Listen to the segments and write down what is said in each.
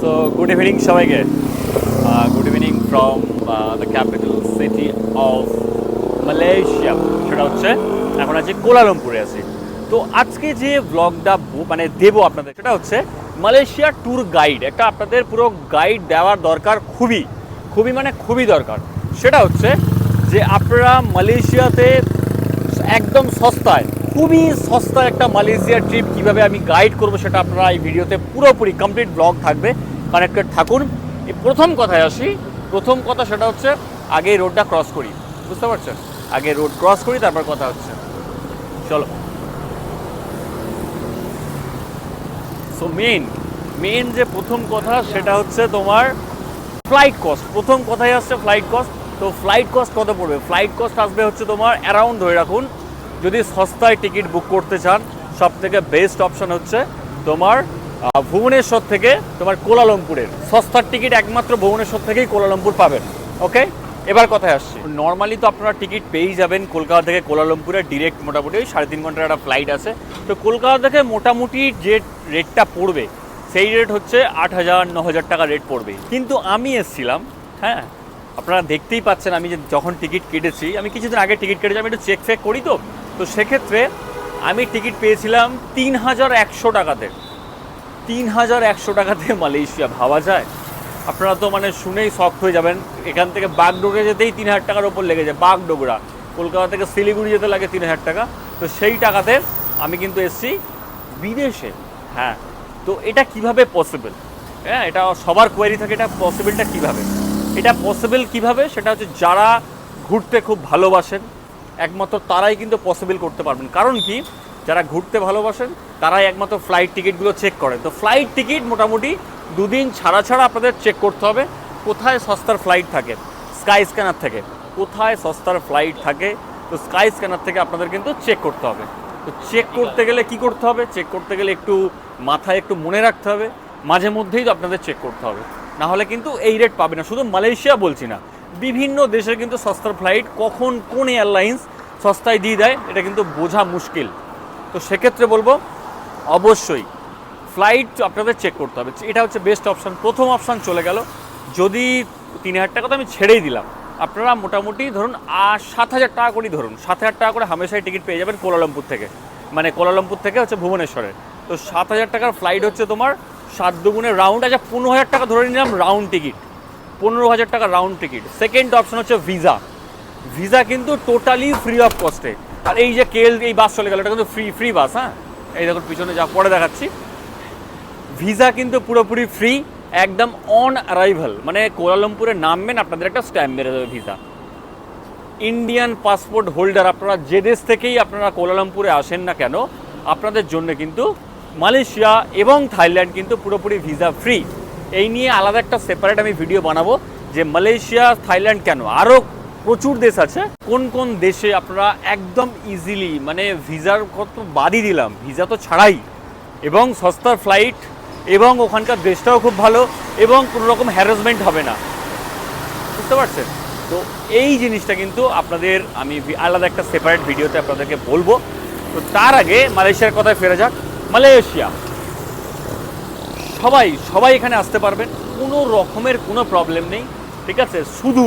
So good evening সবাইকে। Good evening from the capital city of Malaysia সেটা হচ্ছে এখন আছি কোলালামপুরে আছি। তো আজকে যে ব্লগটা মানে দেবো আপনাদের, সেটা হচ্ছে মালয়েশিয়া ট্যুর গাইড একটা আপনাদের পুরো গাইড দেওয়ার দরকার খুবই খুবই মানে খুবই দরকার। সেটা হচ্ছে যে আপনারা মালয়েশিয়াতে একদম সস্তায়, খুবই সস্তা একটা মালয়েশিয়া ট্রিপ কীভাবে আমি গাইড করব সেটা আপনারা এই ভিডিওতে পুরোপুরি কমপ্লিট ব্লগ থাকবে। কানেক্টেড থাকুন। এই প্রথম কথায় আসি। প্রথম কথা সেটা হচ্ছে আগে রোডটা ক্রস করি। বুঝতে পারছেন? আগে রোড ক্রস করি, তারপর কথা হচ্ছে। চলো। সো মেন মেন যে প্রথম কথা, সেটা হচ্ছে তোমার ফ্লাইট কস্ট প্রথম কথাই আসছে ফ্লাইট কস্ট তো ফ্লাইট কস্ট কত পড়বে? ফ্লাইট কস্ট আসবে হচ্ছে তোমার অ্যারাউন্ড ধরে রাখুন, যদি সস্তায় টিকিট বুক করতে চান সব থেকে বেস্ট অপশন হচ্ছে তোমার ভুবনেশ্বর থেকে তোমার কোলালামপুরের। সস্তার টিকিট একমাত্র ভুবনেশ্বর থেকেই কোলালামপুর পাবেন ওকে এবার কথায় আসছি। নর্মালি তো আপনারা টিকিট পেয়েই যাবেন কলকাতা থেকে কোলালামপুরে ডিরেক্ট মোটামুটি ওই সাড়ে তিন ঘণ্টার একটা ফ্লাইট আছে। তো কলকাতা থেকে মোটামুটি যে রেটটা পড়বে, সেই রেট হচ্ছে আট হাজার, ন হাজার টাকা রেট পড়বে কিন্তু আমি এসছিলাম হ্যাঁ? আপনারা দেখতেই পাচ্ছেন আমি যে যখন টিকিট কেটেছি, আমি কিছুদিন আগে টিকিট কেটেছি আমি একটু চেক ফেক করি তো। তো সেক্ষেত্রে আমি টিকিট পেয়েছিলাম তিন হাজার একশো টাকাতে। তিন হাজার একশো টাকাতে মালয়েশিয়া ভাবা যায়। আপনারা তো মানে শুনেই শখ হয়ে যাবেন। এখান থেকে বাগডোগরা যেতেই তিন হাজার টাকার ওপর লেগে যায়। বাগডোগরা। কলকাতা থেকে শিলিগুড়ি যেতে লাগে তিন হাজার টাকা। তো সেই টাকাতে আমি কিন্তু এসছি বিদেশে। হ্যাঁ তো এটা কীভাবে পসিবল হ্যাঁ এটা সবার কোয়ারি থাকে, এটা পসিবলটা কীভাবে? এটা পসিবল কীভাবে? সেটা হচ্ছে যারা ঘুরতে খুব ভালোবাসেন, একমাত্র তারাই কিন্তু পসিবল করতে পারবেন। কারণ কি? যারা ঘুরতে ভালোবাসেন তারাই একমাত্র ফ্লাইট টিকিটগুলো চেক করেন। তো ফ্লাইট টিকিট মোটামুটি দুদিন ছাড়া ছাড়া আপনাদের চেক করতে হবে কোথায় সস্তার ফ্লাইট থাকে? স্কাই স্ক্যানার থেকে। কোথায় সস্তার ফ্লাইট থাকে? তো স্কাই স্ক্যানার থেকে আপনাদের কিন্তু চেক করতে হবে। তো চেক করতে গেলে কি করতে হবে? চেক করতে গেলে একটু মাথায় একটু মনে রাখতে হবে। মাঝে মধ্যেই তো আপনাদের চেক করতে হবে। না হলে কিন্তু এই রেট পাবে না। শুধু মালয়েশিয়া বলছি না বিভিন্ন দেশের কিন্তু সস্তার ফ্লাইট কখন কোন এয়ারলাইন্স সস্তায় দিয়ে দেয় এটা কিন্তু বোঝা মুশকিল। তো সেক্ষেত্রে বলব, অবশ্যই ফ্লাইট আপনাদের চেক করতে হবে। এটা হচ্ছে বেস্ট অপশান প্রথম অপশান চলে গেল। যদি তিন হাজার টাকা তো আমি ছেড়েই দিলাম। আপনারা মোটামুটি ধরুন সাত হাজার টাকা করেই ধরুন, সাত হাজার টাকা করে হামেশাই টিকিট পেয়ে যাবেন কোলালামপুর থেকে। মানে কোলালামপুর থেকে হচ্ছে ভুবনেশ্বরের তো সাত হাজার টাকার ফ্লাইট হচ্ছে তোমার সাত দুগুণে রাউন্ড আচ্ছা পনেরো হাজার টাকা ধরে নিলাম রাউন্ড টিকিট পনেরো হাজার টাকা রাউন্ড টিকিট সেকেন্ড অপশন হচ্ছে ভিসা ভিসা কিন্তু টোটালি ফ্রি অফ কস্টে আর এই যে কেল, এই বাস চলে গেল, এটা কিন্তু ফ্রি ফ্রি বাস হ্যাঁ? এই দেখুন, পিছনে যা, পরে দেখাচ্ছি। ভিসা কিন্তু পুরোপুরি ফ্রি একদম অন অ্যারাইভাল মানে কোলালামপুরে নামবেন, আপনাদের একটা স্ট্যাম্প মেরে দেবে ভিসা ইন্ডিয়ান পাসপোর্ট হোল্ডার আপনারা যে দেশ থেকেই আপনারা কোলালামপুরে আসেন না কেন, আপনাদের জন্য কিন্তু মালয়েশিয়া এবং থাইল্যান্ড কিন্তু পুরোপুরি ভিসা ফ্রি এই নিয়ে আলাদা একটা সেপারেট আমি ভিডিও বানাবো, যে মালয়েশিয়া, থাইল্যান্ড কেন? আরও প্রচুর দেশ আছে। কোন কোন দেশে আপনারা একদম ইজিলি মানে ভিসার কত বাদই দিলাম। ভিসা তো ছাড়াই। এবং সস্তার ফ্লাইট এবং ওখানকার দেশটাও খুব ভালো, এবং কোনো রকম হ্যারাসমেন্ট হবে না। বুঝতে পারছেন? তো এই জিনিসটা কিন্তু আপনাদের আমি আলাদা একটা সেপারেট ভিডিওতে আপনাদেরকে বলব। তো তার আগে মালয়েশিয়ার কথায় ফেরা যাক। মালয়েশিয়া। সবাই সবাই এখানে আসতে পারবেন। কোনো রকমের কোনো প্রবলেম নেই। ঠিক আছে? শুধু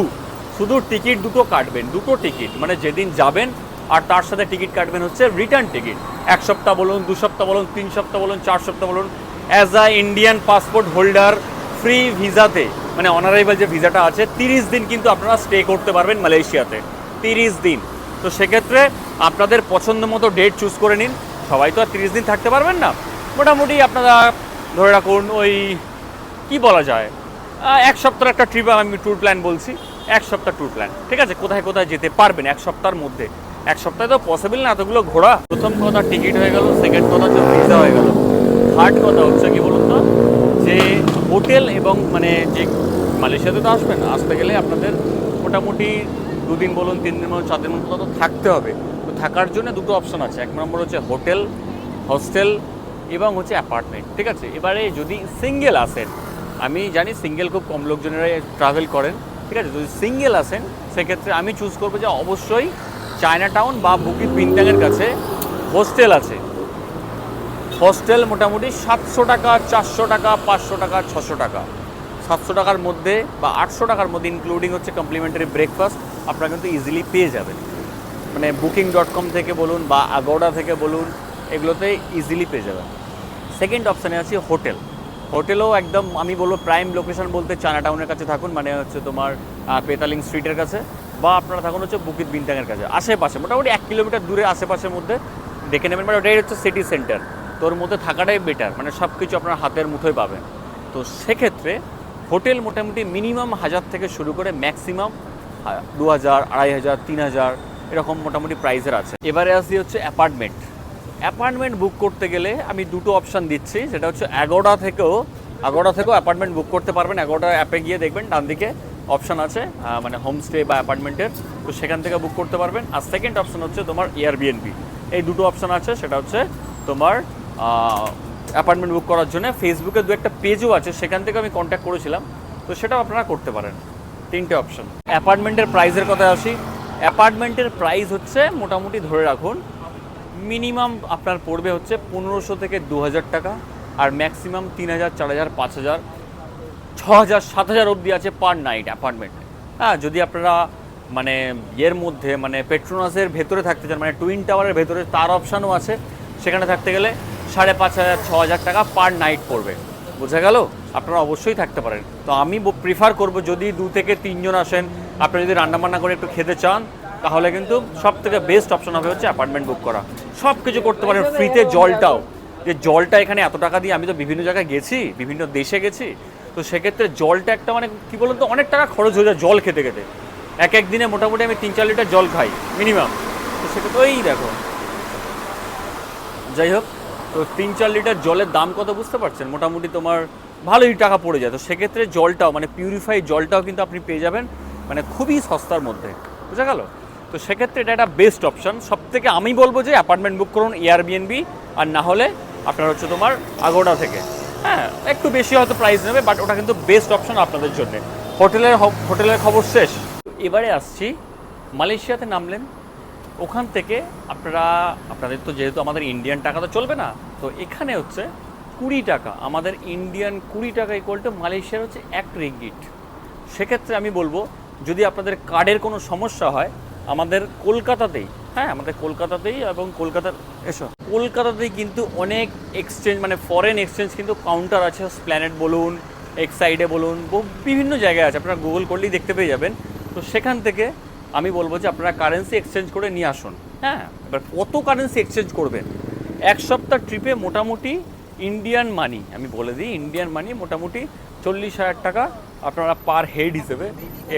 শুধু টিকিট দুটো কাটবেন, দুটো টিকিট। মানে যেদিন যাবেন আর তার সাথে টিকিট কাটবেন হচ্ছে রিটার্ন টিকিট। এক সপ্তাহ বলুন, দু সপ্তাহ বলুন, তিন সপ্তাহ বলুন, চার সপ্তাহ বলুন। As a Indian passport holder free ভিসাতে মানে অনারাইভাল যে ভিসাটা আছে, তিরিশ দিন কিন্তু আপনারা স্টে করতে পারবেন মালয়েশিয়াতে। তিরিশ দিন। তো সেক্ষেত্রে আপনাদের পছন্দ মতো ডেট চুজ করে নিন। সবাই তো আর তিরিশ দিন থাকতে পারবেন না। মোটামুটি আপনারা ধরে রাখুন ওই, কি বলা যায়? এক সপ্তাহের একটা ট্রিপ আমি ট্যুর প্ল্যান বলছি। এক সপ্তাহ ট্যুর প্ল্যান ঠিক আছে? কোথায় কোথায় যেতে পারবেন এক সপ্তাহের মধ্যে? এক সপ্তাহে তো পসিবল না, এতগুলো ঘোরা প্রথম কথা টিকিট হয়ে গেল সেকেন্ড কথা হচ্ছে ভিসা হয়ে গেল। থার্ড কথা হচ্ছে কি বলুন তো? যে হোটেল এবং মানে যে মালয়েশিয়াতে তো আসবেন, আসতে গেলে আপনাদের মোটামুটি দুদিন বলুন, তিন দিন বলুন, চার দিন মতো তো থাকতে হবে। তো থাকার জন্য দুটো অপশন আছে। এক নম্বর হচ্ছে হোটেল হস্টেল এবং হচ্ছে অ্যাপার্টমেন্ট ঠিক আছে? এবারে যদি সিঙ্গেল আসেন, আমি জানি সিঙ্গেল খুব কম লোকজনেরাই ট্রাভেল করেন। ঠিক আছে, যদি সিঙ্গেল আসেন, সেক্ষেত্রে আমি চুজ করব যে অবশ্যই চায়না টাউন বা বুকিট পিনটাংয়ের কাছে হোস্টেল আছে। হোস্টেল মোটামুটি সাতশো টাকা, চারশো টাকা, পাঁচশো টাকা, ছশো টাকা। সাতশো টাকার মধ্যে বা আটশো টাকার মধ্যে ইনক্লুডিং হচ্ছে কমপ্লিমেন্টারি ব্রেকফাস্ট আপনারা কিন্তু ইজিলি পেয়ে যাবেন। মানে বুকিং ডট কম থেকে বলুন বা আগোডা থেকে বলুন, এগুলোতে ইজিলি পেয়ে যাবেন। সেকেন্ড অপশানে আছে হোটেল হোটেলও একদম, আমি বলব প্রাইম লোকেশন বলতে চায়না টাউনের কাছে থাকুন মানে হচ্ছে তোমার পেতালিং স্ট্রিটের কাছে, বা আপনারা থাকুন হচ্ছে বুকিত বিনটাঙের কাছে। আশেপাশে, মোটামুটি এক কিলোমিটার দূরে আশেপাশের মধ্যে দেখে নেবেন মানে ওটাই হচ্ছে সিটি সেন্টার তোর মধ্যে থাকাটাই বেটার মানে সব কিছু আপনার হাতের মুঠোয় পাবেন। তো সেক্ষেত্রে হোটেল মোটামুটি মিনিমাম হাজার থেকে শুরু করে ম্যাক্সিমাম দু হাজার আড়াই হাজার, তিন হাজার, এরকম মোটামুটি প্রাইসের আছে। এবারে আসি হচ্ছে অ্যাপার্টমেন্ট অ্যাপার্টমেন্ট বুক করতে গেলে আমি দুটো অপশান দিচ্ছি। সেটা হচ্ছে অ্যাগোডা থেকেও আগোডা থেকেও অ্যাপার্টমেন্ট বুক করতে পারবেন। অ্যাগোডা অ্যাপে গিয়ে দেখবেন ডান দিকে অপশান আছে মানে হোমস্টে বা অ্যাপার্টমেন্টের। তো সেখান থেকে বুক করতে পারবেন। আর সেকেন্ড অপশান হচ্ছে তোমার এয়ারবিএনবি এই দুটো অপশান আছে। সেটা হচ্ছে তোমার অ্যাপার্টমেন্ট বুক করার জন্য। ফেসবুকে দু একটা পেজও আছে, সেখান থেকে আমি কন্ট্যাক্ট করেছিলাম। তো সেটাও আপনারা করতে পারেন। তিনটে অপশান। অ্যাপার্টমেন্টের প্রাইসের কথা আসি। অ্যাপার্টমেন্টের প্রাইস হচ্ছে মোটামুটি ধরে রাখুন মিনিমাম আপনার পড়বে হচ্ছে পনেরোশো থেকে দু হাজার টাকা, আর ম্যাক্সিমাম তিন হাজার চার হাজার পাঁচ হাজার ছ হাজার সাত হাজার অবধি আছে পার নাইট অ্যাপার্টমেন্ট। হ্যাঁ যদি আপনারা মানে ইয়ের মধ্যে মানে পেট্রোনাসের ভেতরে থাকতে চান মানে টুইন টাওয়ারের ভেতরে তার অপশানও আছে, সেখানে থাকতে গেলে সাড়ে পাঁচ হাজার ছ হাজার টাকা পার নাইট পড়বে। বোঝা গেল? আপনারা অবশ্যই থাকতে পারেন। তো আমি প্রিফার করব যদি দু থেকে তিনজন আসেন, আপনি যদি রান্নাবান্না করে একটু খেতে চান, তাহলে কিন্তু সব থেকে বেস্ট অপশন হবে হচ্ছে অ্যাপার্টমেন্ট বুক করা। সব কিছু করতে পারেন ফ্রিতে জলটাও। যে জলটা এখানে এত টাকা দিয়ে আমি তো বিভিন্ন জায়গায় গেছি, বিভিন্ন দেশে গেছি, তো সেক্ষেত্রে জলটা একটা মানে কী বলুন তো, অনেক টাকা খরচ হয়ে যায় জল খেতে খেতে। এক এক দিনে মোটামুটি আমি তিন চার লিটার জল খাই মিনিমাম তো সেক্ষেত্রে ওই দেখো। যাই হোক, তো তিন চার লিটার জলের দাম কত বুঝতে পারছেন? মোটামুটি তোমার ভালোই টাকা পড়ে যায়। তো সেক্ষেত্রে জলটাও মানে পিউরিফাই জলটাও কিন্তু আপনি পেয়ে যাবেন মানে খুবই সস্তার মধ্যে। বুঝা গেল? তো সেক্ষেত্রে এটা একটা বেস্ট অপশন সব থেকে আমি বলব যে অ্যাপার্টমেন্ট বুক করুন এয়ারবিএনবি আর না হলে আপনার হচ্ছে তোমার আগোডা থেকে। হ্যাঁ একটু বেশি হয়তো প্রাইস নেবে বাট ওটা কিন্তু বেস্ট অপশান আপনাদের জন্য। হোটেলের হোটেলের খবর শেষ। এবারে আসছি, মালয়েশিয়াতে নামলেন। ওখান থেকে আপনারা, আপনাদের তো যেহেতু আমাদের ইন্ডিয়ান টাকা তো চলবে না, তো এখানে হচ্ছে কুড়ি টাকা। আমাদের ইন্ডিয়ান কুড়ি টাকা ইকুয়াল টু মালয়েশিয়ার হচ্ছে এক রিঙ্গিট সেক্ষেত্রে আমি বলব, যদি আপনাদের কার্ডের কোনো সমস্যা হয় আমাদের কলকাতাতেই হ্যাঁ আমাদের কলকাতাতেই এবং কলকাতার, এসো। কলকাতাতেই কিন্তু অনেক এক্সচেঞ্জ মানে ফরেন এক্সচেঞ্জ কিন্তু কাউন্টার আছে প্ল্যানেট বলুন এক্সাইডে বলুন বিভিন্ন জায়গায় আছে। আপনারা গুগল করলেই দেখতে পেয়ে যাবেন। তো সেখান থেকে আমি বলব যে আপনারা কারেন্সি এক্সচেঞ্জ করে নিয়ে আসুন। হ্যাঁ এবার কত কারেন্সি এক্সচেঞ্জ করবেন? এক সপ্তাহ ট্রিপে মোটামুটি ইন্ডিয়ান মানি আমি বলে দিই ইন্ডিয়ান মানি মোটামুটি চল্লিশ হাজার টাকা আপনারা পার হেড হিসেবে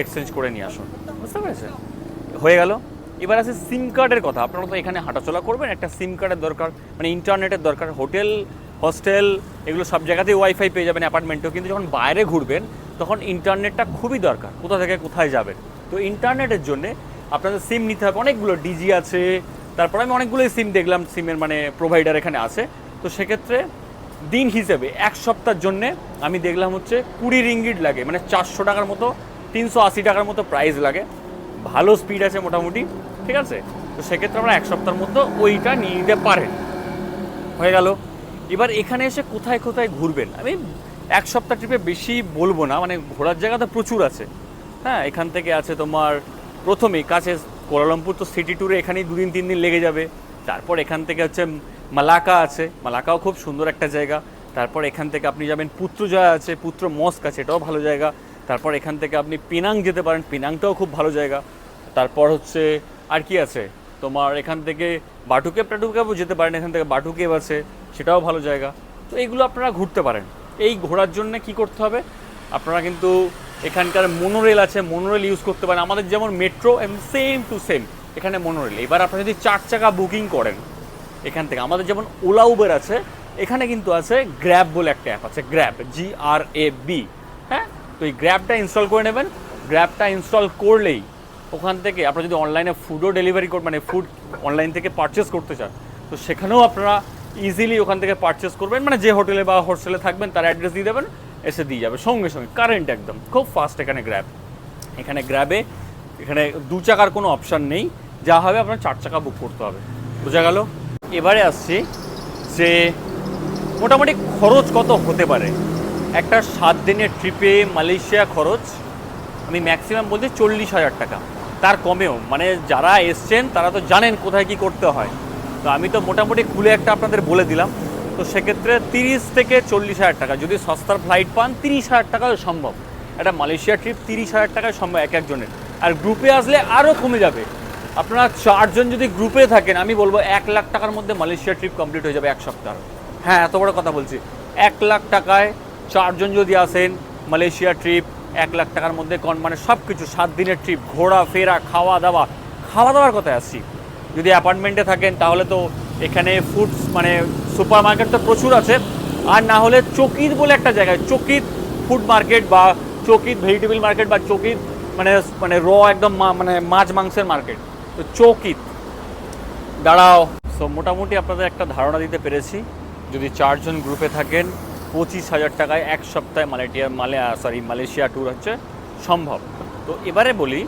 এক্সচেঞ্জ করে নিয়ে আসুন। বুঝতে পেরেছেন? হয়ে গেল। এবার আছে সিম কার্ডের কথা। আপনারা তো এখানে হাঁটাচলা করবেন, একটা সিম কার্ডের দরকার মানে ইন্টারনেটের দরকার, হোটেল হস্টেল এগুলো সব জায়গাতেই ওয়াইফাই পেয়ে যাবেন অ্যাপার্টমেন্টেও। কিন্তু যখন বাইরে ঘুরবেন, তখন ইন্টারনেটটা খুবই দরকার, কোথা থেকে কোথায় যাবেন। তো ইন্টারনেটের জন্যে আপনাদের সিম নিতে হবে। অনেকগুলো ডিজি আছে, তারপর আমি অনেকগুলোই সিম দেখলাম সিমের মানে প্রোভাইডার এখানে আছে। তো সেক্ষেত্রে দিন হিসেবে এক সপ্তাহের জন্যে আমি দেখলাম হচ্ছে কুড়ি রিঙ্গিট লাগে মানে চারশো টাকার মতো, তিনশো আশি টাকার মতো প্রাইস লাগে। ভালো স্পিড আছে মোটামুটি, ঠিক আছে? তো সেক্ষেত্রে আমরা এক সপ্তাহের মধ্যে ওইটা নিয়ে নিতে পারেন। হয়ে গেল। এবার এখানে এসে কোথায় কোথায় ঘুরবেন? আমি এক সপ্তাহ ট্রিপে বেশি বলব না মানে ঘোরার জায়গা তো প্রচুর আছে। হ্যাঁ এখান থেকে আছে তোমার প্রথমেই কাছে কোয়ালালামপুর তো সিটি ট্যুরে এখানেই দুদিন, তিন দিন লেগে যাবে। তারপর এখান থেকে হচ্ছে মালাকা আছে। মালাকাও খুব সুন্দর একটা জায়গা। তারপর এখান থেকে আপনি যাবেন পুত্রজয়া আছে, পুত্র মস্ক আছে, এটাও ভালো জায়গা। তারপর এখান থেকে আপনি পিনাং যেতে পারেন। পিনাংটাও খুব ভালো জায়গা। তারপর হচ্ছে আর কি আছে? তোমার এখান থেকে বাটুকেপ টাটুকেপও যেতে পারেন, এখান থেকে বাটুকেপ আছে, সেটাও ভালো জায়গা। তো এইগুলো আপনারা ঘুরতে পারেন। এই ঘোরার জন্য কি করতে হবে? আপনারা কিন্তু এখানকার মনোরেল আছে মনোরেল ইউজ করতে পারেন। আমাদের যেমন মেট্রো সেম টু সেম এখানে মোনোরেল এবার আপনারা যদি চার চাকা বুকিং করেন এখান থেকে, আমাদের যেমন ওলা উবের আছে, এখানে কিন্তু আছে গ্র্যাব বলে একটা অ্যাপ আছে grab G R A B হ্যাঁ? তো এই গ্র্যাবটা ইনস্টল করে নেবেন। গ্র্যাবটা ইনস্টল করলেই ওখান থেকে আপনারা যদি অনলাইনে ফুডও ডেলিভারি কর মানে ফুড অনলাইন থেকে পারচেস করতে চান, তো সেখানেও আপনারা ইজিলি ওখান থেকে পারচেস করবেন। মানে যে হোটেলে বা হোস্টেলে থাকবেন, তার অ্যাড্রেস দিয়ে দেবেন, এসে দিয়ে যাবে। সঙ্গে সঙ্গে কারেন্ট একদম, খুব ফাস্ট এখানে গ্র্যাব এখানে গ্র্যাবে এখানে দু চাকার কোনো অপশান নেই। যা হবে আপনার চার চাকা বুক করতে হবে। বোঝা গেল? এবারে আসছি যে মোটামুটি খরচ কত হতে পারে? একটা সাত দিনের ট্রিপে মালয়েশিয়া খরচ আমি ম্যাক্সিমাম বলছি চল্লিশ হাজার টাকা। তার কমেও মানে যারা এসছেন, তারা তো জানেন কোথায় কি করতে হয়। তো আমি তো মোটামুটি খুলে একটা আপনাদের বলে দিলাম। তো সেক্ষেত্রে তিরিশ থেকে চল্লিশ হাজার টাকা, যদি সস্তার ফ্লাইট পান, তিরিশ হাজার টাকাও সম্ভব। একটা মালয়েশিয়া ট্রিপ তিরিশ হাজার টাকায় সম্ভব এক একজনের। আর গ্রুপে আসলে আরও কমে যাবে। আপনারা চারজন যদি গ্রুপে থাকেন, আমি বলব এক লাখ টাকার মধ্যে মালয়েশিয়া ট্রিপ কমপ্লিট হয়ে যাবে এক সপ্তাহ। হ্যাঁ এত বড় কথা বলছি। এক লাখ টাকায় চারজন যদি আসেন মালয়েশিয়া ট্রিপ এক লাখ টাকার মধ্যে কন মানে সব কিছু সাত দিনের ট্রিপ ঘোরা, ফেরা খাওয়া দাওয়া খাওয়া দাওয়ার কথায় আসছি। যদি অ্যাপার্টমেন্টে থাকেন তাহলে তো এখানে ফুডস মানে সুপার মার্কেট তো প্রচুর আছে। আর না হলে চকিত বলে একটা জায়গায়, চকিত ফুড মার্কেট বা চকিত ভেজিটেবল মার্কেট বা চকিত মানে মানে র একদম মানে মাছ মাংসের মার্কেট তো চকিত। দাঁড়াও। সো মোটামুটি আপনাদের একটা ধারণা দিতে পেরেছি। যদি চারজন গ্রুপে থাকেন পঁচিশ হাজার টাকায় এক সপ্তাহে মালেটিয়া মালে সরি মালয়েশিয়া ট্যুর হচ্ছে সম্ভব। তো এবারে বলি,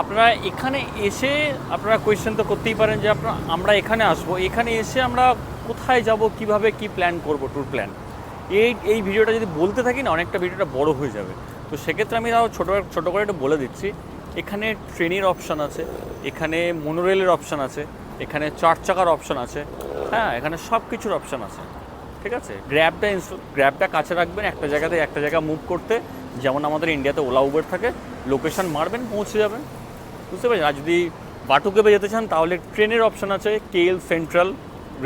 আপনারা এখানে এসে, আপনারা কোয়েশ্চেন তো করতেই পারেন যে আপনারা, আমরা এখানে আসব। এখানে এসে আমরা কোথায় যাব, কীভাবে কি প্ল্যান করব ট্যুর প্ল্যান এই এই ভিডিওটা যদি বলতে থাকি না, অনেকটা ভিডিওটা বড় হয়ে যাবে। তো সেক্ষেত্রে আমি তাও ছোটো ছোটো করে একটু বলে দিচ্ছি। এখানে ট্রেনের অপশান আছে, এখানে মনোরেলের অপশান আছে, এখানে চার চাকার অপশান আছে হ্যাঁ এখানে সব কিছুর অপশান আছে। ঠিক আছে? গ্র্যাবটা গ্র্যাবটা কাছে রাখবেন, একটা জায়গা থেকে একটা জায়গা মুভ করতে। যেমন আমাদের ইন্ডিয়াতে ওলা উবের থাকে লোকেশন মারবেন, পৌঁছে যাবেন। বুঝতে পারছেন? আর যদি বাটুকেবে যেতে চান, তাহলে ট্রেনের অপশন আছে কেএল সেন্ট্রাল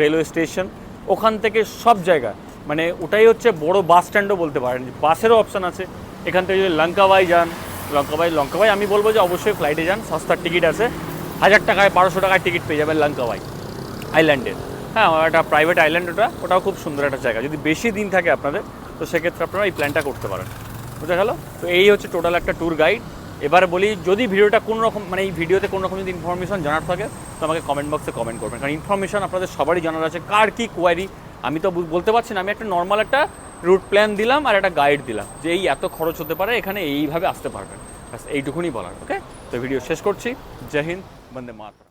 রেলওয়ে স্টেশন ওখান থেকে সব জায়গা মানে ওটাই হচ্ছে বড় বাস স্ট্যান্ডও বলতে পারেন। বাসেরও অপশন আছে। এখান থেকে যদি লঙ্কাবাই যান লঙ্কাবাই লঙ্কাবাই আমি বলব যে অবশ্যই ফ্লাইটে যান, সস্তার টিকিট আছে। হাজার টাকায়, বারোশো টাকায় টিকিট পেয়ে যাবেন লঙ্কাবাই আইল্যান্ডের হ্যাঁ আমার একটা প্রাইভেট আইল্যান্ড ওটা, ওটাও খুব সুন্দর একটা জায়গা। যদি বেশি দিন থাকে আপনাদের, তো সেক্ষেত্রে আপনারা এই প্ল্যানটা করতে পারেন। বুঝা গেল? তো এই হচ্ছে টোটাল একটা ট্যুর গাইড এবার বলি, যদি ভিডিওটা কোনো রকম মানে এই ভিডিওতে কোনো রকম যদি ইনফরমেশন জানার থাকে, তো আমাকে কমেন্ট বক্সে কমেন্ট করবেন। কারণ ইনফরমেশন আপনাদের সবারই জানার আছে, কার কি কোয়ারি আমি তো বলতে পারছি না, আমি একটা নর্মাল একটা রুট প্ল্যান দিলাম আর একটা গাইড দিলাম, যে এই এত খরচ হতে পারে, এখানে এইভাবে আসতে পারবেন। ব্যাস এইটুকুনি বলার ওকে তো ভিডিও শেষ করছি। জয় হিন্দ, বন্দে মাতরম।